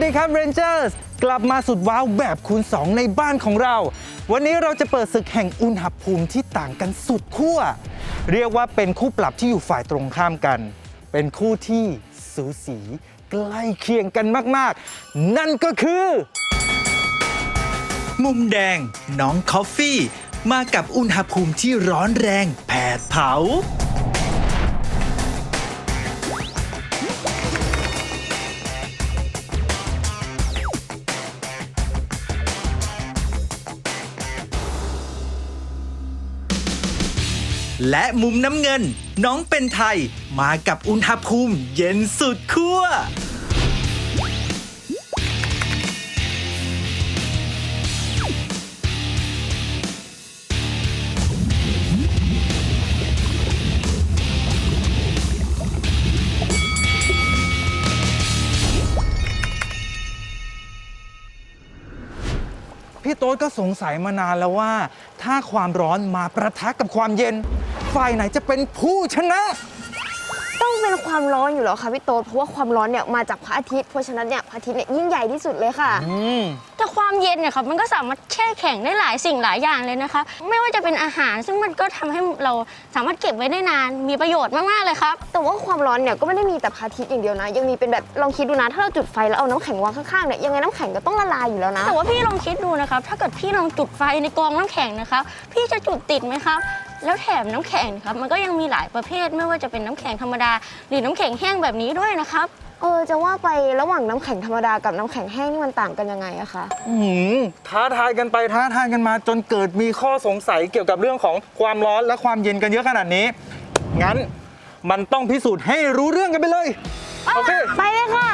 วัสดีครับ Rangers กลับมาสุดว้าวแบบคูณ 2 ในบ้านของเรา วันนี้เราจะเปิดศึกแห่งอุณหภูมิที่ต่างกันสุดขั้ว เรียกว่าเป็นคู่ปรับที่อยู่ฝ่ายตรงข้ามกัน เป็นคู่ที่สูสีใกล้เคียงกันมาก ๆ นั่นก็คือ มุมแดง น้องคอฟฟี่ มากับอุณหภูมิที่ร้อนแรงแผดเผา และมุมน้ำเงิน น้องเป็นไทยมากับอุณหภูมิเย็นสุดขั้ว ต๊ดก็สงสัยมานานแล้วว่า ถ้าความร้อนมาประทะกับความเย็น ฝ่ายไหนจะเป็นผู้ชนะ ต้องเป็นความร้อนอยู่แล้วค่ะพี่โต๊ดเพราะว่าความร้อนเนี่ยมาจากพระอาทิตย์เพราะฉะนั้นเนี่ยพระอาทิตย์เนี่ยยิ่งใหญ่ที่สุดเลยค่ะ อืม แต่ความเย็นเนี่ยครับมันก็สามารถแช่แข็งได้หลายสิ่งหลายอย่างเลยนะคะ ไม่ว่าจะเป็นอาหารซึ่งมันก็ทำให้เราสามารถเก็บไว้ได้นานมีประโยชน์มากๆเลยครับ แต่ว่าความร้อนเนี่ยก็ไม่ได้มีแต่พระอาทิตย์อย่างเดียวนะ ยังมีเป็นแบบลองคิดดูนะถ้าเราจุดไฟแล้วเอาน้ำแข็งวางข้างๆเนี่ยยังไงน้ำแข็งก็ต้องละลายอยู่แล้วนะ แต่ว่าพี่ลองคิดดูนะครับ ถ้าเกิดพี่ลองจุดไฟในกองน้ำแข็งนะครับ พี่จะจุดติดไหมครับ แล้วแถมน้ำแข็งครับ มันก็ยังมีหลายประเภทไม่ว่าจะเป็นน้ำแข็งธรรมดา หรือน้ำแข็งแห้งแบบนี้ด้วยนะครับ เออจะว่าไประหว่างน้ำแข็งธรรมดากับน้ำแข็งแห้งนี่มันต่างกันยังไงอะคะอื้อหือท้าทายกันไปท้าทายกันมาจนเกิดมีข้อสงสัยเกี่ยวกับเรื่องของความร้อนและความเย็นกันเยอะขนาดนี้ งั้นมันต้องพิสูจน์ให้รู้เรื่องกันไปเลย โอเค ไปเลยค่ะ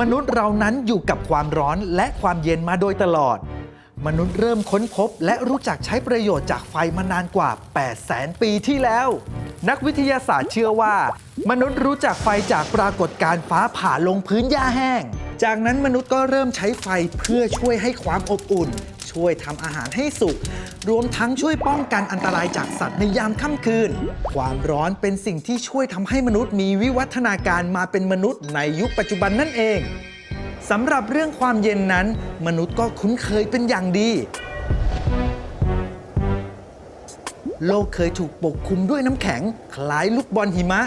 มนุษย์เรานั้นอยู่กับความร้อนและความเย็นมาโดยตลอด มนุษย์เริ่มค้นพบและรู้จักใช้ประโยชน์จากไฟมานานกว่า8แสนปีที่แล้ว นักวิทยาศาสตร์เชื่อว่า มนุษย์รู้จักไฟจากปรากฏการณ์ฟ้าผ่าลงพื้นหญ้าแห้ง จากนั้นมนุษย์ก็เริ่มใช้ไฟเพื่อช่วยให้ความอบอุ่น ช่วยทำอาหารให้สุก รวมทั้งช่วยป้องกันอันตรายจากสัตว์ในยามค่ำคืน ความร้อนเป็นสิ่งที่ช่วยทำให้มนุษย์มีวิวัฒนาการมาเป็นมนุษย์ในยุคปัจจุบันนั่นเอง สำหรับเรื่องความเย็นนั้น มนุษย์ก็คุ้นเคยเป็นอย่างดี โลกเคยถูกปกคลุมด้วยน้ำแข็ง คล้ายลูกบอลหิมะ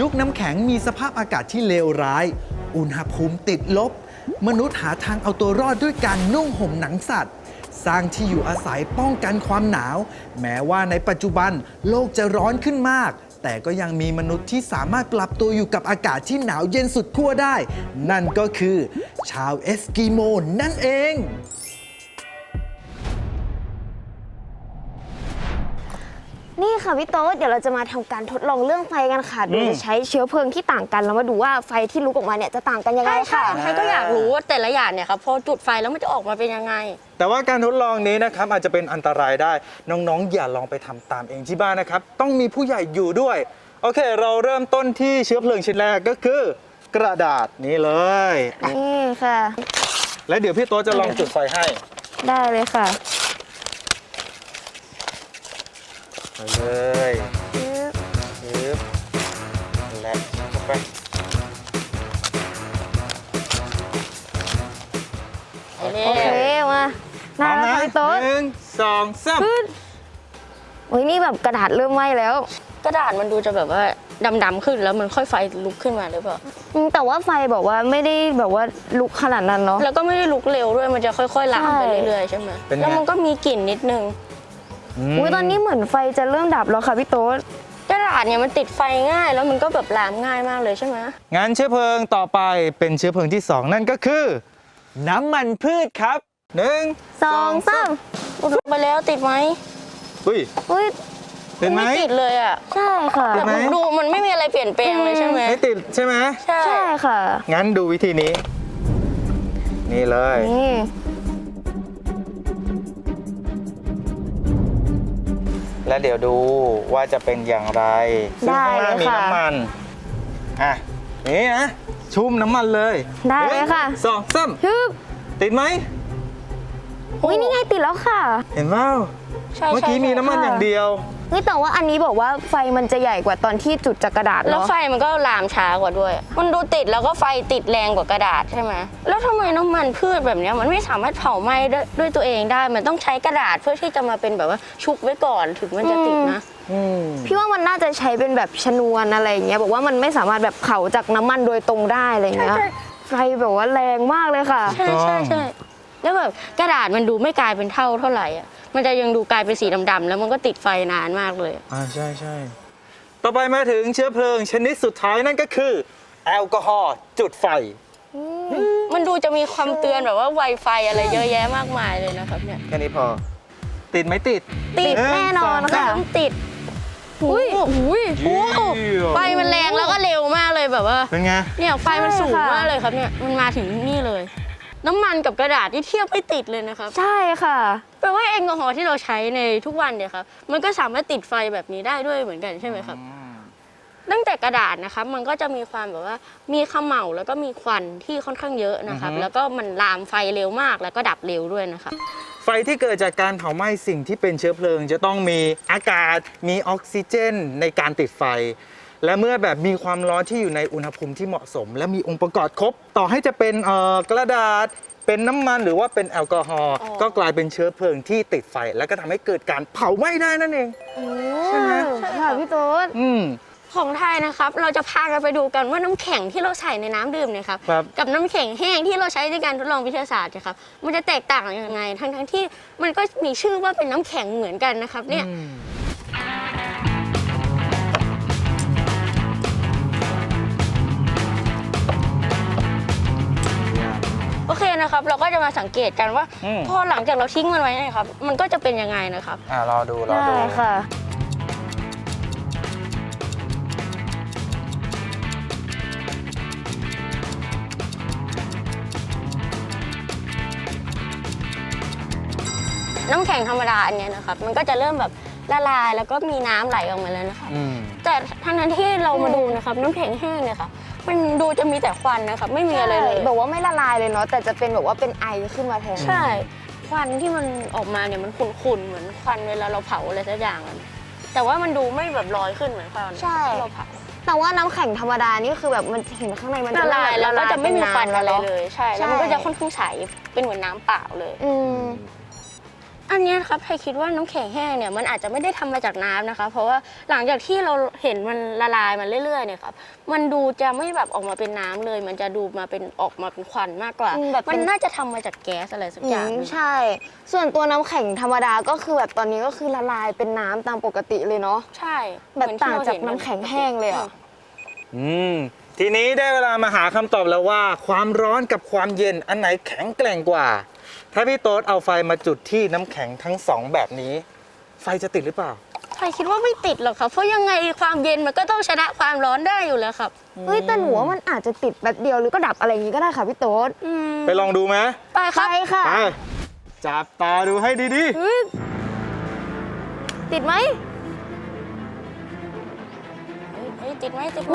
ยุคน้ำแข็งมีสภาพอากาศที่เลวร้าย อุณหภูมิติดลบ มนุษย์หาทางเอาตัวรอดด้วยการนุ่งห่มหนังสัตว์สร้างที่อยู่อาศัยป้องกันความหนาว แม้ว่าในปัจจุบันโลกจะร้อนขึ้นมาก แต่ก็ยังมีมนุษย์ที่สามารถปรับตัวอยู่กับอากาศที่หนาวเย็นสุดขั้วได้ นั่นก็คือ ชาวเอสกิโมนั่นเอง นี่ค่ะพี่โต๊ดเดี๋ยวเราจะมาทำการทดลองเรื่องไฟกันค่ะ โดยจะใช้เชื้อเพลิงที่ต่างกันแล้วมาดูว่าไฟที่ลุกออกมาเนี่ยจะต่างกันยังไงใช่ค่ะค่ะใครก็อยากรู้ว่าแต่ละอย่างเนี่ยครับพอจุดไฟแล้วมันจะออกมาเป็นยังไง แต่ว่าการทดลองนี้นะครับอาจจะเป็นอันตรายได้น้องๆ อย่าลองไปทำตามเองที่บ้านนะครับ ต้องมีผู้ใหญ่อยู่ด้วยโอเค เราเริ่มต้นที่เชื้อเพลิงชิ้นแรกก็คือกระดาษนี้เลยนี่ค่ะ และเดี๋ยวพี่โต๊ะจะลองจุดไฟให้ ได้เลยค่ะ ไปเลยปึ๊บและเข้าไปอันนี้โอเคมาพร้ได้อมแล้วนะค่ะพี่โต๊ดหนึ่งสองสามโอ้ยนี่แบบกระดาษเริ่มไหม้แล้ว กระดาษมันดูจะแบบว่าดำๆขึ้นแล้วมันค่อยไฟลุกขึ้นมาหรือเปล่าอืมแต่ว่าไฟบอกว่าไม่ได้แบบว่าลุกขนาดนั้นเนาะแล้วก็ไม่ได้ลุกเร็วด้วยมันจะค่อยๆลามไปใช่เรื่อยๆใช่ไหมเป็นไง แล้วมันก็มีกลิ่นนิดนึงม อุ้ยตอนนี้เหมือนไฟจะเริ่มดับแล้วค่ะพี่โต๊ดกระดาษเนี่ยมันติดไฟง่าย แล้วมันก็แบบลามง่ายมากเลยใช่ไหมงั้นเชื้อเพลิงต่อไปเป็นเชื้อเพลิงที่สองนั่นก็คือ น้ำมันพืชครับหนึ่งสองสามอุดลงไปแล้วติดไหมอุ้ยอุ้ยเห็นไหมไม่ติดเลยอะใช่ค่ะเห็นไหมดูมันไม่มีอะไรเปลี่ยนแปลงเลยใช่ไหมไม่ติดใช่ไหมใช่ใช่ค่ะ งั้นดูวิธีนี้ นี่เลย แล้วเดี๋ยวดูว่าจะเป็นอย่างไรซึ่งข้างล่างมีน้ำมัน อะ นี่นะ ชุ่มน้ำมันเลยได้เลยค่ะหนึ่งสองสามฮึบติดไหม อุ้ยนี่ไงติดแล้วค่ะ เห็นเปล่า ใช่เมื่อกี้ใช่มีน้ำมันค่ะ อย่างเดียว เฮ้ยแต่ว่าอันนี้บอกว่าไฟมันจะใหญ่กว่าตอนที่จุดจากกระดาษแล้วเนาะไฟมันก็ลามช้ากว่าด้วย มันดูติดแล้วก็ไฟติดแรงกว่ากระดาษใช่ไหมแล้วทำไมน้ำมันพืชแบบเนี้ยมันไม่สามารถเผาไหม้ด้วยด้วยตัวเองได้ มันต้องใช้กระดาษเพื่อที่จะมาเป็นแบบว่าชุบไว้ก่อนถึงมันจะติดนะ อืมพี่ว่ามันน่าจะใช้เป็นแบบชนวนอะไรอย่างเงี้ยบอกว่ามันไม่สามารถแบบเผาจากน้ำมันโดยตรงได้อะไรอย่างเงี้ยใช่ไฟแบบว่าแรงมากเลยค่ะ ใช่ใช่ใช่ แล้วแบบกระดาษมันดูไม่กลายเป็นเท่าเท่าไหร่อะมันจะยังดูกลายเป็นสีดำๆแล้วมันก็ติดไฟนานมากเลย อ่าใช่ใช่ต่อไปมาถึงเชื้อเพลิงชนิดสุดท้ายนั่นก็คือ แอลกอฮอล์จุดไฟ มันดูจะมีความเตือนแบบว่าไวไฟอะไรเยอะแยะมากมายเลยนะครับเนี่ย แค่นี้พอ ติดไหมติดติดแน่นอนหงสงค่ะต้องติดอุ้ยอุ้ยเยี่ยมไฟมันแรงแล้วก็เร็วมากเลยแบบว่า เป็นไง เนี่ยไฟมันสูงใช่ค่ะมากเลยครับเนี่ย มันมาถึงนี่เลย น้ำมันกับกระดาษที่เทียบไม่ติดเลยนะครับใช่ค่ะ แปลว่าแอลกอฮอล์ที่เราใช้ในทุกวันเนี่ยครับมันก็สามารถติดไฟแบบนี้ได้ด้วยเหมือนกันใช่ไหมครับตั้งแต่กระดาษนะครับมันก็จะมีความแบบว่ามีเขม่าแล้วก็มีควันที่ค่อนข้างเยอะนะครับอือฮึแล้วก็มันลามไฟเร็วมากแล้วก็ดับเร็วด้วยนะครับ ไฟที่เกิดจากการเผาไหม้สิ่งที่เป็นเชื้อเพลิง จะต้องมีอากาศมีออกซิเจนในการติดไฟ และเมื่อแบบมีความร้อนที่อยู่ในอุณหภูมิที่เหมาะสม และมีองค์ประกอบครบ ต่อให้จะเป็นเอ่อกระดาษ เป็นน้ำมันหรือว่าเป็นแอลกอฮอล์อ๋อ ก็กลายเป็นเชื้อเพลิงที่ติดไฟ แล้วก็ทำให้เกิดการเผาไหม้ได้นั่นเองใช่ไหม ค่ะพี่โต๊ดอืม ของไทยนะครับ เราจะพากันไปดูกันว่าน้ำแข็งที่เราใส่ในน้ำดื่มเนี่ยครับ ครับ กับน้ำแข็งแห้งที่เราใช้ในการทดลองวิทยาศาสตร์เนยครับ มันจะแตกต่างยังไง ทั้งทั้งๆที่มันก็มีชื่อว่าเป็นน้ำแข็งเหมือนกันนะครับเนี่ย อืม โอเคนะครับ เราก็จะมาสังเกตกันว่าอืม พอหลังจากเราทิ้งมันไว้เนยครับ มันก็จะเป็นยังไงนะครับอ่ารอดูรอได้ดู ค่ะ น้ำแข็งธรรมดาอันเนี้ยนะครับ มันก็จะเริ่มแบบละลายแล้วก็มีน้ำไหลออกมาแล้วนะครับอืม แต่ทั้งนั้นที่เรามาดูนะครับ น้ำแข็งแห้งเนี่ยค่ะ มันดูจะมีแต่ควันนะครับไม่มีอะไรเลยแบบว่าไม่ละลายเลยเนาะแต่จะเป็นแบบว่าเป็นไอขึ้นมาแทนใช่ ควันที่มันออกมาเนี่ยมันขุ่นๆเหมือนควันเวลาเราเผาอะไรสักอย่างอะแต่ว่ามันดูไม่แบบลอยขึ้นเหมือนควันใช่ ที่เราเผาแต่ว่าน้ำแข็งธรรมดานี่คือแบบมันเห็นข้างในมันละจะลายแล้วก็จะไม่มีควันอะไรเนาะเลย ใช่ แล้วมันก็จะค่อนข้างใสเป็นเหมือนน้ำเปล่าเลย อืม อันเนี้ยครับไทยคิดว่าน้ำแข็งแห้งเนี่ยมันอาจจะไม่ได้ทำมาจากน้ำนะคะ เพราะว่าหลังจากที่เราเห็นมันละลายมันเรื่อยๆเนี่ยครับมันดูจะไม่แบบออกมาเป็นน้ำเลย มันจะดูมาเป็นออกมาเป็นควันมากกว่า อืมแบบเป็นมันน่าจะทำมาจากแก๊สอะไรสักอย่าง อืมใช่ ส่วนตัวน้ำแข็งธรรมดาก็คือแบบตอนนี้ก็คือละลายเป็นน้ำตามปกติเลยเนาะ ใช่แบบเหมือนที่ต่างเรจากเห็น้ำแข็งแห้งเลยอะ อืมทีนี้ได้เวลามาหาคำตอบแล้วว่า ความร้อนกับความเย็นอันไหนแข็งแกร่งกว่า ถ้าพี่โต๊ดเอาไฟมาจุดที่น้ำแข็งทั้งสองแบบนี้ ไฟจะติดหรือเปล่าไทยคิดว่าไม่ติดหรอกครับ เพราะยังไงความเย็นมันก็ต้องชนะความร้อนได้อยู่แล้วครับ เฮ้ยแต่หนูว่ามันอาจจะติดแป๊บเดียวหรือก็ดับอะไรอย่างงี้ก็ได้ค่ะพี่โต๊ดอืมไปลองดูไหมไปคไปรับค่ะ ไปจับตาดูให้ดีเฮ้ยติดไหมเฮ้ยติดไหมติดไหม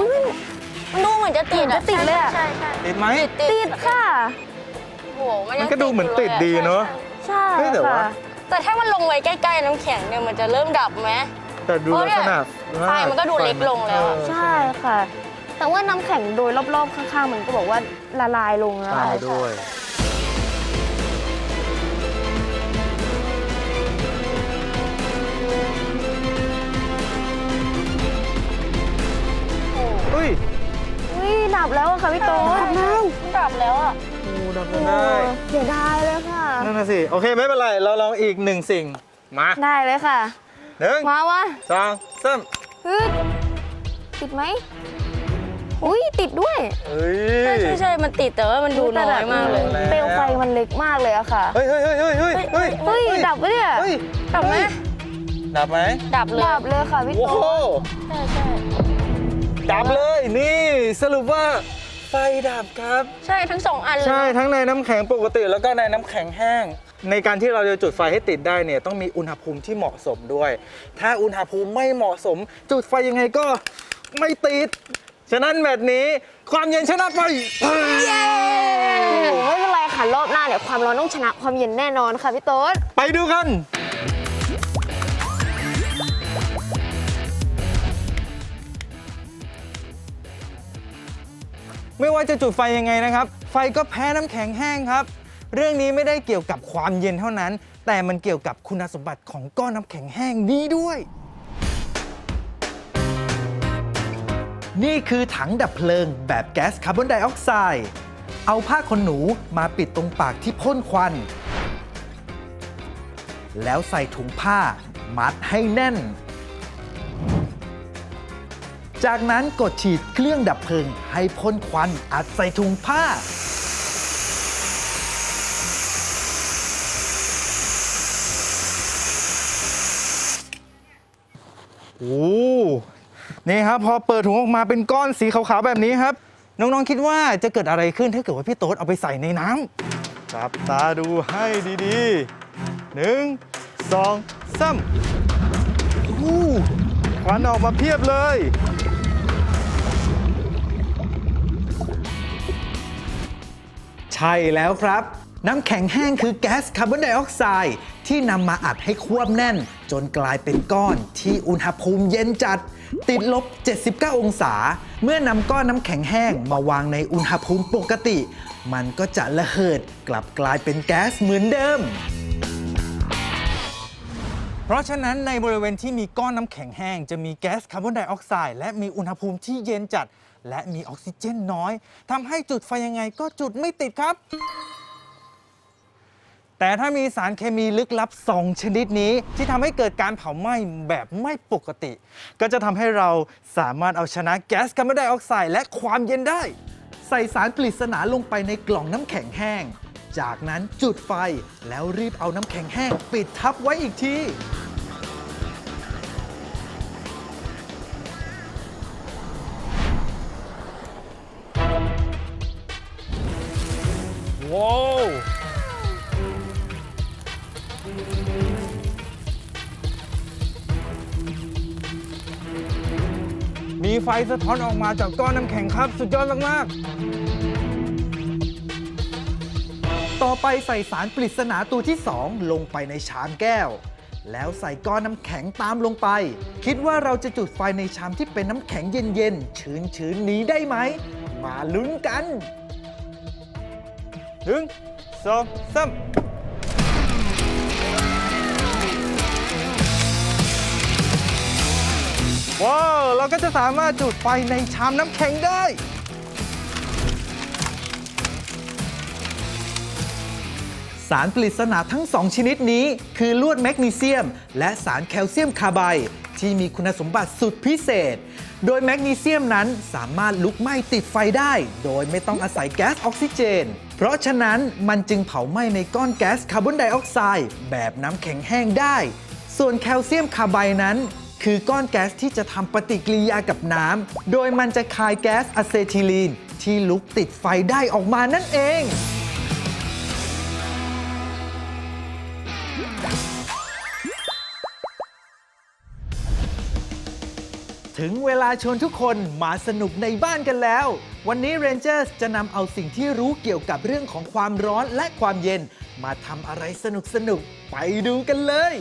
มันดูเหมือนจะติดเหมือนจะติดเลยอะ ใช่ใช่ๆติดไหม ติดติดค่ะโอ้โหมันมัยันงก็ดูเหมือนติดดีเนอะใช่ใช่เฮ้ยแต่ว่า ค่ะแต่ถ้ามันลงไว้ใกล้ๆน้ำแข็งเนี่ยมันจะเริ่มดับไหม แต่ดูลักษณะไฟมันก็ดูเล็กลงแล้วอะเออใช่ค่ะ แต่ว่าน้ำแข็งโดยรอบๆข้างๆ มันก็บอกว่าละลายลงแล้วใช่ค่ะด้วยเฮ้ย อุ้ยดับแล้วอะค่ะพี่โต๊ดมันดับแล้วอะ โอ้ดับโอ้ได้เสียดายเลยค่ะ นั่นน่ะสิ โอเคไม่เป็นไร เราลองอีกหนึ่งสิ่ง มา ได้เลยค่ะหนึ่งมาวะสองสามฮึดติดไหมอุ้ยติดด้วยเฮ้ยใช่ใช่ใช่มันติดแต่ว่ามันดูน้อยมากเลยแวเปลวไฟมันเล็กมากเลยอะค่ะ เฮ้ยเฮ้ยเฮ้ยเฮ้ยเฮ้ยเฮ้ยเฮ้ย ดับปะเนี่ย เฮ้ยดับไหมดับไหมดับเลยดับเลยค่ะพี่โอ้โต๊โหดใช่ใช่ดับเลย นี่สรุปว่า ไฟดับครับ ใช่ทั้งสองอันเลยใช่ทั้งในน้ำแข็งปกติแล้วก็ในน้ำแข็งแห้ง ในการที่เราจะจุดไฟให้ติดได้เนี่ยต้องมีอุณหภูมิที่เหมาะสมด้วย ถ้าอุณหภูมิไม่เหมาะสม จุดไฟยังไงก็ไม่ติด ฉะนั้นแบบนี้ความเย็นชนะไป โอ้ไม่เป็นไรค่ะรอบหน้าเนี่ยความร้อนต้องชนะความเย็นแน่นอนค่ะพี่โต๊ด ไปดูกัน ไม่ว่าจะจุดไฟยังไงนะครับ ไฟก็แพ้น้ำแข็งแห้งครับ เรื่องนี้ไม่ได้เกี่ยวกับความเย็นเท่านั้น แต่มันเกี่ยวกับคุณสมบัติของก้อนน้ำแข็งแห้งนี้ด้วย นี่คือถังดับเพลิงแบบแก๊สคาร์บอนไดออกไซด์เอาผ้าขนหนูมาปิดตรงปากที่พ่นควัน แล้วใส่ถุงผ้ามัดให้แน่น จากนั้นกดฉีดเครื่องดับเพลิง ให้พ่นควันอัดใส่ถุงผ้า โอ้นี่ครับ พอเปิดถุงออกมาเป็นก้อนสีขาวๆแบบนี้ครับ น้องๆคิดว่าจะเกิดอะไรขึ้นถ้าเกิดว่าพี่โต๊ดเอาไปใส่ในน้ำจับตาดูให้ดีๆหนึ่งสองสามอู้ ควันออกมาเพียบเลย ใช่แล้วครับ น้ำแข็งแห้งคือแก๊สคาร์บอนไดออกไซด์ที่นำมาอัดให้ควบแน่น จนกลายเป็นก้อนที่อุณหภูมิเย็นจัด ติดลบ 79 องศา เมื่อนำก้อนน้ำแข็งแห้งมาวางในอุณหภูมิปกติ มันก็จะระเหิดกลับกลายเป็นแก๊สเหมือนเดิม เพราะฉะนั้นในบริเวณที่มีก้อนน้ำแข็งแห้ง จะมีแก๊สคาร์บอนไดออกไซด์และมีอุณหภูมิที่เย็นจัด และมีออกซิเจนน้อยทำให้จุดไฟยังไงก็จุดไม่ติดครับ แต่ถ้ามีสารเคมีลึกลับ 2 ชนิดนี้ ที่ทำให้เกิดการเผาไหม้แบบไม่ปกติ ก็จะทำให้เราสามารถเอาชนะแก๊สคาร์บอนไดออกไซด์และความเย็นได้ ใส่สารปริศนาลงไปในกล่องน้ำแข็งแห้ง จากนั้นจุดไฟแล้วรีบเอาน้ำแข็งแห้ง ปิดทับไว้อีกที ว้าวมีไฟสะท้อนออกมาจากก้อนน้ำแข็งครับ สุดยอดมาก ต่อไปใส่สารปริศนาตัวที่ 2 ลงไปในชามแก้ว แล้วใส่ก้อนน้ำแข็งตามลงไป คิดว่าเราจะจุดไฟในชามที่เป็นน้ำแข็งเย็นๆชื้นๆนี้ได้ไหม มาลุ้นกันหนึ่งสองสามว้าว เราก็จะสามารถจุดไฟในชามน้ำแข็งได้ สารปริศนาทั้ง 2 ชนิดนี้ คือลวดแมกนีเซียม และสารแคลเซียมคาร์ไบด์ที่มีคุณสมบัติสุดพิเศษ โดยแมกนีเซียมนั้นสามารถลุกไหม้ติดไฟได้ โดยไม่ต้องอาศัยแก๊สออกซิเจน เพราะฉะนั้นมันจึงเผาไหม้ในก้อนแก๊สคาร์บอนไดออกไซด์แบบน้ำแข็งแห้งได้ ส่วนแคลเซียมคาร์ไบด์นั้น คือก้อนแก๊สที่จะทำปฏิกิริยากับน้ำ โดยมันจะคายแก๊สอะเซทิลีนที่ลุกติดไฟได้ออกมานั่นเอง ถึงเวลาชวนทุกคนมาสนุกในบ้านกันแล้ว วันนี้ Rangers จะนำเอาสิ่งที่รู้เกี่ยวกับเรื่องของความร้อนและความเย็น มาทำอะไรสนุกๆไปดูกันเลย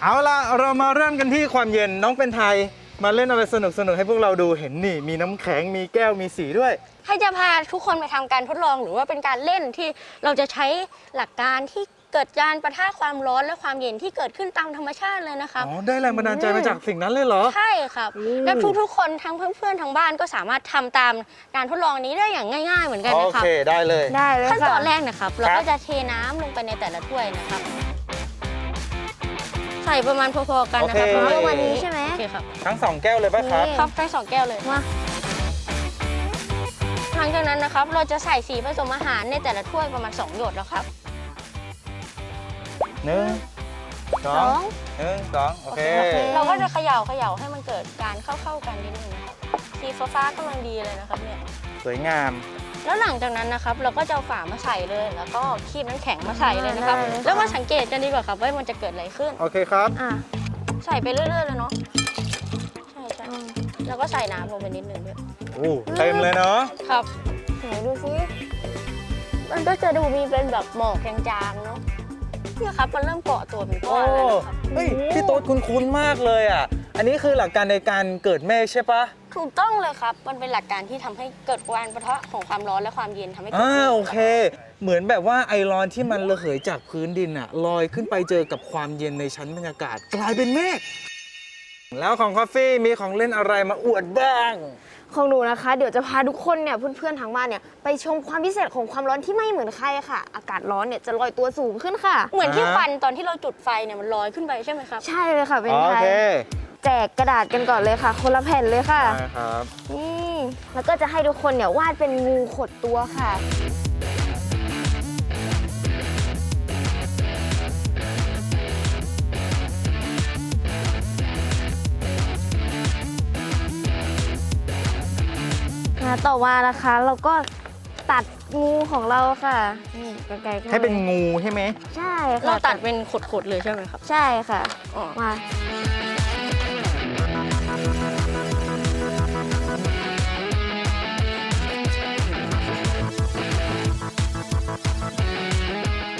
เอาล่ะ เรามาเริ่มกันที่ความเย็นน้องเป็นไทย มาเล่นอะไรสนุกๆให้พวกเราดูเห็นนี่ มีน้ำแข็งมีแก้วมีสีด้วย ให้จะพาทุกคนไปทำการทดลองหรือว่าเป็นการเล่นที่เราจะใช้หลักการที่ เกิดการประทะความร้อนและความเย็นที่เกิดขึ้นตามธรรมชาติเลยนะครับ อ๋อ ได้แรงบันดาลใจมาจากสิ่งนั้นเลยเหรอ ใช่ครับและทุกๆคนทั้งเพื่อนๆทางบ้านก็สามารถทำตามการทดลองนี้ได้อย่างง่าย ๆ เหมือนกันโอนะครับเคได้เลย ได้เลยขั้นตค่ะอนแรกนะครับ เราครัก็บจะเทน้ำลงไปในแต่ละถ้วยนะครับ ใส่ประมาณพอๆกันนะครับโอเค ประมาณวันนี้ใช่ไหม โอเคครับ ทั้งสองแก้วเลยป่ะครับนี่ครับได้สองแก้วเลย มา หลังจากนั้นนะครับ เราจะใส่สีผสมอาหารในแต่ละถ้วยประมาณ 2 หยดแล้วครับ หนึ่งสสอองงหนึ่งสองโอเคโอเค เราก็จะเขย่าเขย่าให้มันเกิดการเข้าๆกันนิดนึงนะครับสีฟ้าๆกำลังดีเลยนะครับเนี่ย สวยงาม แล้วหลังจากนั้นนะครับเราก็จะเอาฝามาใส่เลย แล้วก็คีบน้ำแข็งมาใส่เลยนะครับ ได้เลยค่ะแล้วมาสังเกตกันดีกว่าครับว่ามันจะเกิดอะไรขึ้น โอเคครับ อะใส่ไปเรื่อยๆเลยเนาะใช่ใช่แล้วก็ใส่น้ำลงไปนิดนึงด้วยโอ้เต็มเลยเนาะ ครับ ไหนดูซิมันก็จะดูมีเป็นแบบหมอกจางๆเนาะ เนี่ยครับมันเริ่มเกาะตัวเป็นก้โอ้อนแล้วนะครับเฮ้ยพี่โต๊ดคุ้นๆมากเลยอะ อันนี้คือหลักการในการเกิดเมฆใช่ปะถูกต้องเลยครับ มันเป็นหลักการที่ทำให้เกิดการประทะของความร้อนและความเย็นทำให้เกิดอ่าขึ้นโอเค เหมือนแบบว่าไอร้อนที่มันระเหยจากพื้นดินอะลอยขึ้นไปเจอกับความเย็นในชั้นบรรยากาศ กลายเป็นเมฆ แล้วของคอฟฟี่มีของเล่นอะไรมาอวดบ้าง ของหนูนะคะ เดี๋ยวจะพาทุกคนเนี่ยเพื่อนๆทางบ้านเนี่ยไปชมความพิเศษของความร้อนที่ไม่เหมือนใครค่ะ อากาศร้อนเนี่ยจะลอยตัวสูงขึ้นค่ะ เหมือนที่อ่าควันตอนที่เราจุดไฟเนี่ยมันลอยขึ้นไปใช่ไหมครับ ใช่เลยค่ะเป็นโอไทยเคแจกกระดาษกันก่อนเลยค่ะ คนละแผ่นเลยค่ะนะครับ นี่แล้วก็จะให้ทุกคนเนี่ยวาดเป็นงูขดตัวค่ะ ต่อมานะคะ เราก็ตัดงูของเราค่ะ นี่ไกลๆก็ให้เป็นงูใช่ไหมใช่ค่ะเราตัดเป็นขดๆเลยใช่ไหมครับ ใช่ค่ะอ๋อมา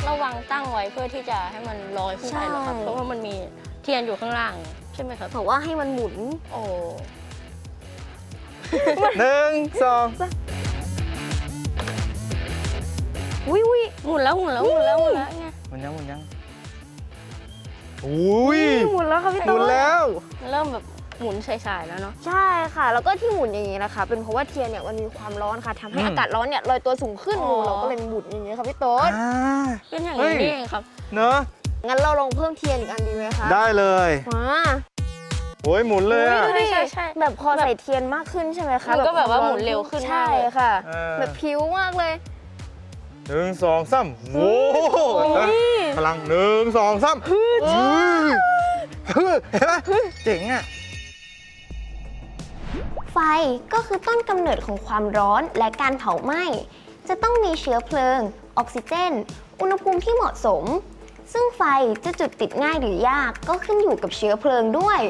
ระวังตั้งไว้เพื่อที่จะให้มันลอยขึ้นไปเหรอครับ เพราะว่ามันมีเทียนอยู่ข้างล่าง ใช่ไหมครับ บอกว่าให้มันหมุน โอ้ หนึ่งสองวิวิหมุนแล้วหมุนแล้วหมุนแล้วหมุนแล้วไงหมันยังหมันยังอุ้ยหมุนแล้วค่ะพี่หต้มุนนแล้วมันเริ่มแบบหมุนสายๆแล้วเนาะใช่ค่ะ แล้วก็ที่หมุนอย่างนี้นะคะ เป็นเพราะว่าเทียนเนี่ยมันมีความร้อนค่ะทำให้อืมอากาศร้อนเนี่ยลอยตัวสูงขึ้นอ๋องูเราก็เลยหมุนอย่างนี้ค่ะพี่โต๊ดอ่าเป็นอย่างเฮ้นี้ยนี่เองครับ เนอะงั้นเราลองเพิ่มเทียนอีกอันดีไหมคะได้เลยมา โอ้ยหมุนเลยอะดูดิใช่ใช่ แบบพอใส่เทียนมากขึ้นใช่ไหมคะมันก็แบบว่าคหร้มุนเร็วขึ้นมาก ใช่เลยค่ะ เออ แบบผิวมากเลย หนึ่งสองสามโอ้โหพลังหนึ่งสองสามฮึดฮึดเห็นไหมเจ๋งอะ ไฟก็คือต้นกำเนิดของความร้อนและการเผาไหม้ จะต้องมีเชื้อเพลิง ออกซิเจน อุณหภูมิที่เหมาะสม ซึ่งไฟจะจุดติดง่ายหรือยากก็ขึ้นอยู่กับเชื้อเพลิงด้วย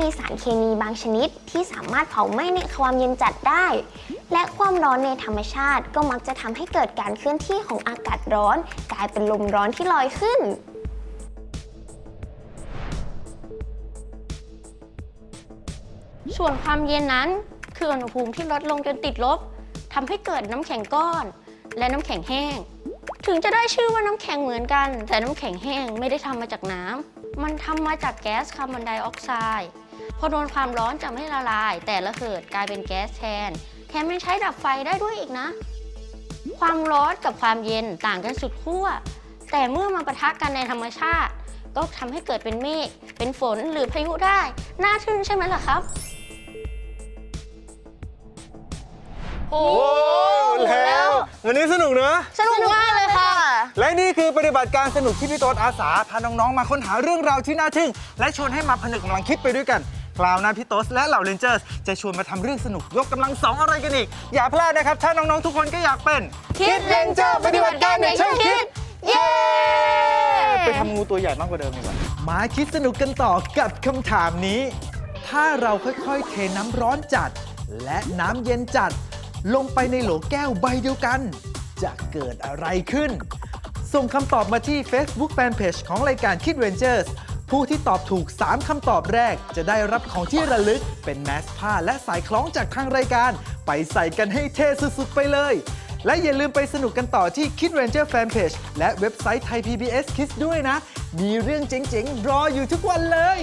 มีสารเคมีบางชนิดที่สามารถเผาไหม้ในความเย็นจัดได้ และความร้อนในธรรมชาติก็มักจะทำให้เกิดการเคลื่อนที่ของอากาศร้อน กลายเป็นลมร้อนที่ลอยขึ้นส่วนความเย็นนั้นคืออุณหภูมิที่ลดลงจนติดลบทำให้เกิดน้ำแข็งก้อน และน้ำแข็งแห้ง ถึงจะได้ชื่อว่าน้ำแข็งเหมือนกัน แต่น้ำแข็งแห้งไม่ได้ทำมาจากน้ำมันทำมาจากแก๊สคาร์บอนไดออกไซด์พอโดนความร้อนจะไม่ละลาย แต่ระเหิดกลายเป็นแก๊สแทน แถมยังใช้ดับไฟได้ด้วยอีกนะ ความร้อนกับความเย็นต่างกันสุดขั้วแต่เมื่อมาปะทะกันในธรรมชาติ ก็ทำให้เกิดเป็นเมฆเป็นฝนหรือพายุได้ น่าทึ่งใช่ไหมล่ะครับ โอ้โอ้แล้ว วันนี้สนุกเนอะสนุกมากเลยค่ะ และนี่คือปฏิบัติการสนุกที่พี่โต๊ดอาสาพาน้องๆมาค้นหาเรื่องราวที่น่าทึ่ง และชวนให้มาผนึกกำลังคิดไปด้วยกัน คราวหน้าพี่โต๊ดและเหล่าเรนเจอร์สจะชวนมาทำเรื่องสนุกยกกำลังสองอะไรกันอีก อย่าพลาดนะครับ ถ้าน้องๆทุกคนก็อยากเป็น Kid Ranger ปฏิบัติการในช่องคิดเย้ ไปทำงูตัวใหญ่มากกว่าเดิมดีกว่ามาคิดสนุกกันต่อกับคำถามนี้ ถ้าเราค่อยๆ เทน้ำร้อนจัด และน้ำเย็นจัด ลงไปในโหลแก้วใบเดียวกัน จะเกิดอะไรขึ้น ส่งคำตอบมาที่ Facebook Fanpage ของรายการ Kid Rangers ผู้ที่ตอบถูก 3 คำตอบแรก จะได้รับของที่ระลึก เป็นแมสผ้าและสายคล้องจากทางรายการ ไปใส่กันให้เท่สุดๆ ไปเลย และอย่าลืมไปสนุกกันต่อที่ Kid Ranger Fanpage และเว็บไซต์ไทย PBS Kids ด้วยนะ มีเรื่องเจ๋งๆ รออยู่ทุกวันเลย